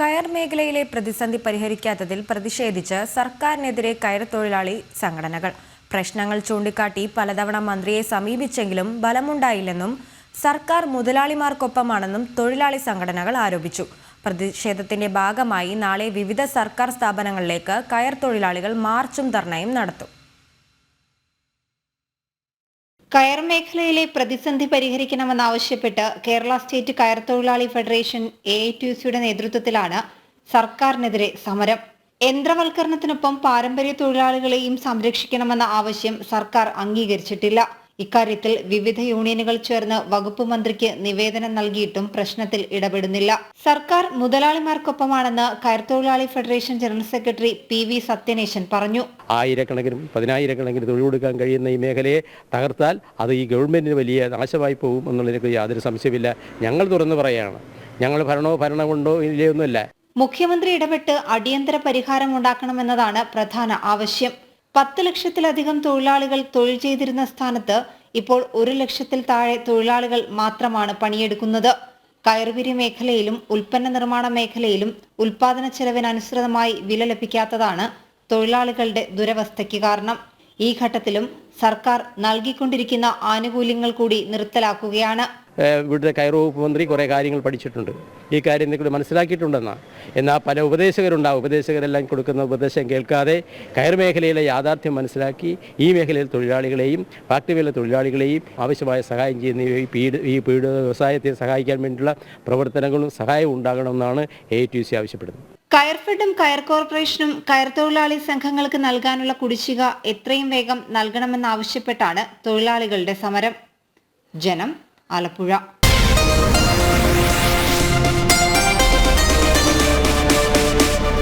കയർ മേഖലയിലെ പ്രതിസന്ധി പരിഹരിക്കാത്തതിൽ പ്രതിഷേധിച്ച് സർക്കാരിനെതിരെ കയർ തൊഴിലാളി സംഘടനകൾ. പ്രശ്നങ്ങൾ ചൂണ്ടിക്കാട്ടി പലതവണ മന്ത്രിയെ സമീപിച്ചെങ്കിലും ബലമുണ്ടായില്ലെന്നും സർക്കാർ മുതലാളിമാർക്കൊപ്പമാണെന്നും തൊഴിലാളി സംഘടനകൾ ആരോപിച്ചു. പ്രതിഷേധത്തിന്റെ ഭാഗമായി നാളെ വിവിധ സർക്കാർ സ്ഥാപനങ്ങളിലേക്ക് കയർ തൊഴിലാളികൾ മാർച്ചും ധർണയും നടത്തും. കയർ മേഖലയിലെ പ്രതിസന്ധി പരിഹരിക്കണമെന്നാവശ്യപ്പെട്ട് കേരള സ്റ്റേറ്റ് കയർ തൊഴിലാളി ഫെഡറേഷൻ എ സിയുടെ നേതൃത്വത്തിലാണ് സർക്കാരിനെതിരെ സമരം. യന്ത്രവൽക്കരണത്തിനൊപ്പം പാരമ്പര്യ തൊഴിലാളികളെയും സംരക്ഷിക്കണമെന്ന ആവശ്യം സർക്കാർ അംഗീകരിച്ചിട്ടില്ല. ഇക്കാര്യത്തിൽ വിവിധ യൂണിയനുകൾ ചേർന്ന് വകുപ്പ് മന്ത്രിക്ക് നിവേദനം നൽകിയിട്ടും പ്രശ്നത്തിൽ ഇടപെടുന്നില്ല. സർക്കാർ മുതലാളിമാർക്കൊപ്പമാണെന്ന് കയർ തൊഴിലാളി federation general secretary P V Sathyaneshan പറഞ്ഞു. ആയിരക്കണക്കിനും പതിനായിരക്കണക്കിന് തൊഴിലെടുക്കാൻ കഴിയുന്ന ഈ മേഖലയെ തകർത്താൽ അത് ഈ ഗവൺമെന്റിന് വലിയ നാശമായി പോകും എന്നുള്ളതിനൊക്കെ യാതൊരു സംശയമില്ല ഞങ്ങൾ തുറന്നു പറയുകയാണ് ഞങ്ങൾ ഭരണോ ഭരണമുണ്ടോ ഇല്ലയോ ഒന്നുമല്ല മുഖ്യമന്ത്രി ഇടപെട്ട് അടിയന്തര പരിഹാരം ഉണ്ടാക്കണമെന്നതാണ് പ്രധാന ആവശ്യം. പത്ത് ലക്ഷത്തിലധികം തൊഴിലാളികൾ തൊഴിൽ ചെയ്തിരുന്ന സ്ഥാനത്ത് ഇപ്പോൾ ഒരു ലക്ഷത്തിൽ താഴെ തൊഴിലാളികൾ മാത്രമാണ് പണിയെടുക്കുന്നത്. കയറുപിരി മേഖലയിലും ഉൽപ്പന്ന നിർമ്മാണ മേഖലയിലും ഉൽപാദന ചെലവിനനുസൃതമായി വില ലഭിക്കാത്തതാണ് തൊഴിലാളികളുടെ ദുരവസ്ഥയ്ക്ക് കാരണം. ഈ ഘട്ടത്തിലും സർക്കാർ നൽകിക്കൊണ്ടിരിക്കുന്ന ആനുകൂല്യങ്ങൾ കൂടി നിർത്തലാക്കുകയാണ്. ഇവിടുത്തെ വകുപ്പ് മന്ത്രി കുറേ കാര്യങ്ങൾ പഠിച്ചിട്ടുണ്ട്. ഈ കാര്യം കൂടി മനസ്സിലാക്കിയിട്ടുണ്ടെന്നാണ് എന്നാൽ പല ഉപദേശകരുണ്ടാവും ഉപദേശകരെല്ലാം കൊടുക്കുന്ന ഉപദേശം കേൾക്കാതെ കയർ മേഖലയിലെ യാഥാർത്ഥ്യം മനസ്സിലാക്കി ഈ മേഖലയിൽ തൊഴിലാളികളെയും ഫാക്ടറിയിലെ തൊഴിലാളികളെയും ആവശ്യമായ സഹായം ചെയ്യുന്ന ഈ പീഡ് ഈ പീഡ് വ്യവസായത്തെ സഹായിക്കാൻ വേണ്ടിയുള്ള പ്രവർത്തനങ്ങളും സഹായവും ഉണ്ടാകണമെന്നാണ് എ ടി സി ആവശ്യപ്പെടുന്നത്. കയർഫെഡും കയർ കോർപ്പറേഷനും കയർ തൊഴിലാളി സംഘങ്ങൾക്ക് നൽകാനുള്ള കുടിശ്ശിക എത്രയും വേഗം നൽകണമെന്നാവശ്യപ്പെട്ടാണ് തൊഴിലാളികളുടെ സമരം. ജനം ആലപ്പുഴ